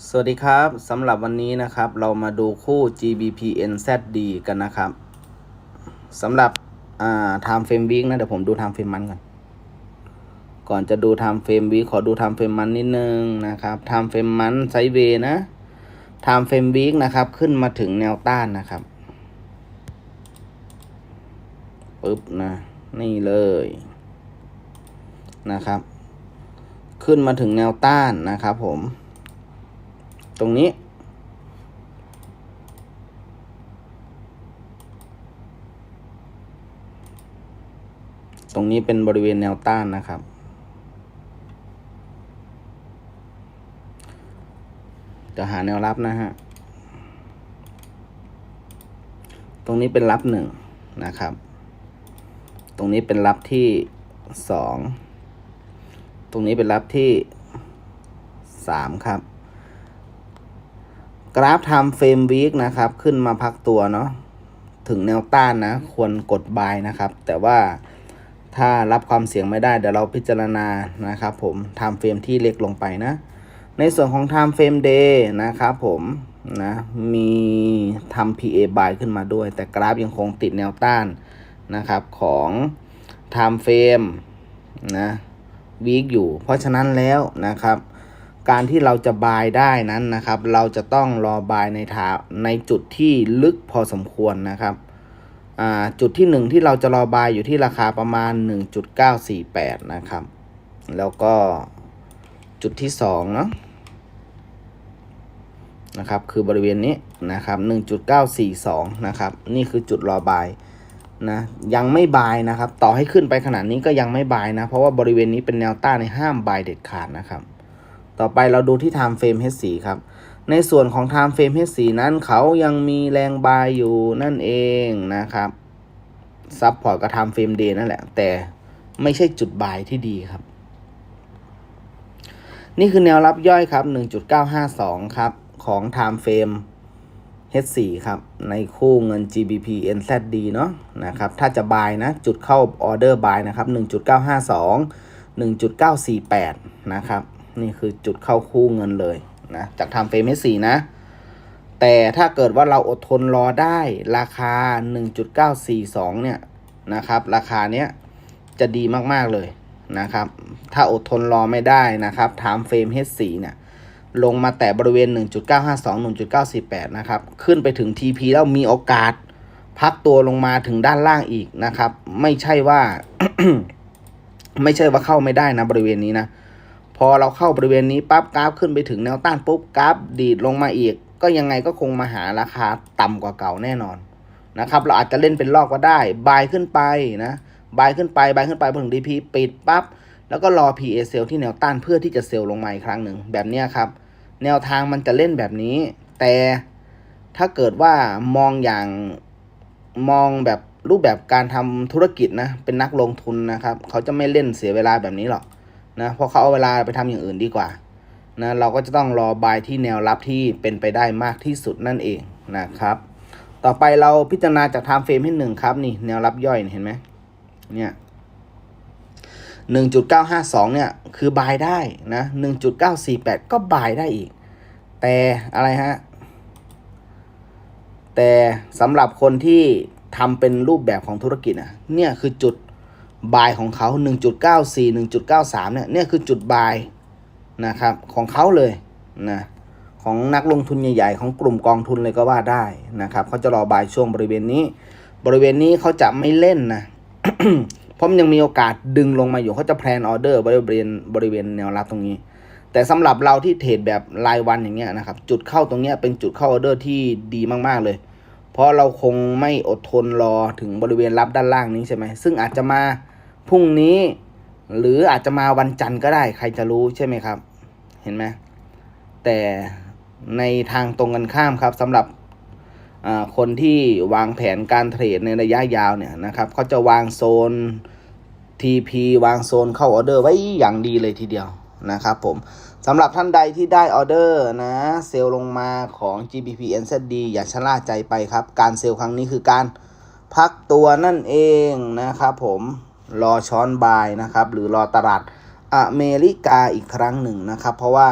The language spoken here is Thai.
สวัสดีครับสำหรับวันนี้นะครับ เรามาดูคู่ GBP NZD กันนะครับสำหรับอ่า time frame week นะเดี๋ยวผมดู time frame มันก่อน ก่อนจะดู time frame week ขอดู time frame มันนิดนึงนะครับ time frame มันไซด์เวนะ time frame week นะครับ ขึ้นมาถึงแนวต้านนะครับปึ๊บนะ นี่เลยนะครับ ขึ้นมาถึงแนวต้านนะครับผม ตรงนี้ ตรงนี้เป็นบริเวณแนวต้านนะครับ จะหาแนวรับนะฮะ ตรงนี้เป็นรับหนึ่งนะครับ ตรงนี้เป็นรับที่สอง ตรงนี้เป็นรับที่สามครับ กราฟทม์เฟรมวีคนะครับ ขึ้นมาพักตัวเนาะถึงแนวต้านนะ ควรกดบายนะครับ แต่ว่าถ้ารับความเสี่ยงไม่ได้ เดี๋ยวเราพิจารณานะครับผมไทม์เฟรมที่เล็กลงไปนะ ในส่วนของ Time Frame Day นะครับผมนะมีทำ PA buy ขึ้นมาด้วย แต่กราฟยังคงติดแนวต้านนะครับของ Time Frame นะวีคอยู่ เพราะฉะนั้นแล้วนะครับ การที่เราจะบายได้นั้นนะครับ เราจะต้องรอบายในถาในจุดที่ลึกพอสมควรนะครับจุดที่หนึ่งที่เราจะรอบายอยู่ที่ราคาประมาณ 1.948 นะครับ แล้วก็จุดที่สองเนาะนะครับ คือบริเวณนี้นะครับ 1.942 นะครับ นี่คือจุดรอบายนะยังไม่บายนะครับ ต่อให้ขึ้นไปขนาดนี้ก็ยังไม่บายนะ เพราะว่าบริเวณนี้เป็นแนวต้านในห้ามบายเด็ดขาดนะครับ ต่อไปเราดูที่ time frame H4 ครับ ในส่วนของ time frame H4 นั้นเขายังมีแรงบายอยู่นั่นเองนะครับซับพอร์ตกับ time frame day นั่นแหละ แต่ไม่ใช่จุดบายที่ดีครับ นี่คือแนวรับย่อยครับ 1.952 ครับ ของ time frame H4 ครับ ในคู่เงิน GBP NZD เนาะนะครับ ถ้าจะบายนะ จุดเข้าออเดอร์บายนะครับ 1.952 1.948 นะครับ นี่คือจุดเข้าคู่เงินเลยนะจาก time frame H4 นะ แต่ถ้าเกิดว่าเราอดทนรอได้ราคา 1.942 เนี่ยนะครับ ราคาเนี้ยจะดีมากๆเลยนะครับ ถ้าอดทนรอไม่ได้นะครับ time frame H4 เนี่ยลงมาแต่บริเวณ 1.952 1.948 นะครับ ขึ้นไปถึง TP แล้วมีโอกาส พักตัวลงมาถึงด้านล่างอีกนะครับ ไม่ใช่ว่า ไม่ใช่ว่าเข้าไม่ได้นะบริเวณนี้นะ อเราเข้าบริเวณนี้ปั๊บกราฟขึ้นไปถึงแนวต้านปุ๊บกราฟดีดลงมาอีก ก็ยังไงก็คงมาหาราคาต่ำกว่าเก่าแน่นอนนะครับ เราอาจจะเล่นเป็นรอบก็ได้บายขึ้นไปนะบายขึ้นไปบายขึ้นไปพอถึง DP ปิดปั๊บแล้วก็รอ PA เซลที่แนวต้านเพื่อที่จะเซลลงมาอีกครั้งหนึ่งแบบนี้ครับ แนวทางมันจะเล่นแบบนี้ แต่ถ้าเกิดว่ามองอย่างมองแบบรูปแบบการทำธุรกิจนะ เป็นนักลงทุนนะครับ เขาจะไม่เล่นเสียเวลาแบบนี้หรอก นะเพราะเขาเอาเวลาไปทำอย่างอื่นดีกว่านะเราก็จะต้องรอบายที่แนวรับที่เป็นไปได้มากที่สุดนั่นเองนะครับ ต่อไปเราพิจารณาจากไทม์เฟรมให้หนึ่งครับนี่แนวรับย่อยเห็นไหมเนี่ยหนึ่งจุดเก้าห้าสองเนี่ยคือบายได้นะหนึ่งจุดเก้าสี่แปดก็บายได้อีก แต่อะไรฮะแต่สำหรับคนที่ทำเป็นรูปแบบของธุรกิจอะเนี่ยคือจุด บายของเขา 1.94 1.93 เนี่ย เนี่ยคือจุดบายนะครับของเขาเลยนะของนักลงทุนใหญ่ๆ ของกลุ่มกองทุนเลยก็ว่าได้นะครับเขาจะรอบายช่วงบริเวณนี้ บริเวณนี้เขาจะไม่เล่นนะเพราะมันยังมีโอกาสดึงลงมาอยู่เขาจะแพลนออเดอร์บริเวณบริเวณแนวรับตรงนี้ แต่สำหรับเราที่เทรดแบบรายวันอย่างเงี้ยนะครับจุดเข้าตรงเนี้ยเป็นจุดเข้าออเดอร์ที่ดีมากๆเลย เพราะเราคงไม่อดทนรอถึงบริเวณรับด้านล่างนี้ใช่ไหมซึ่งอาจจะมา พรุ่งนี้ หรืออาจจะมาวันจันทร์ก็ได้ ใครจะรู้ใช่ไหมครับ เห็นไหมแต่ในทางตรงกันข้ามครับสำหรับคนที่วางแผนการเทรดในระยะยาวเนี่ยนะครับเขาจะวางโซน TP วางโซนเข้าออเดอร์ไว้อย่างดีเลยทีเดียวนะครับผมสำหรับท่านใดที่ได้ออเดอร์นะเซลล์ลงมาของ GBP NZD อย่าชะล่าใจไปครับ การเซลล์ครั้งนี้คือการพักตัวนั่นเองนะครับผม รอช้อนบายนะครับ หรือรอตลาดอเมริกาอีกครั้งหนึ่งนะครับ เพราะว่า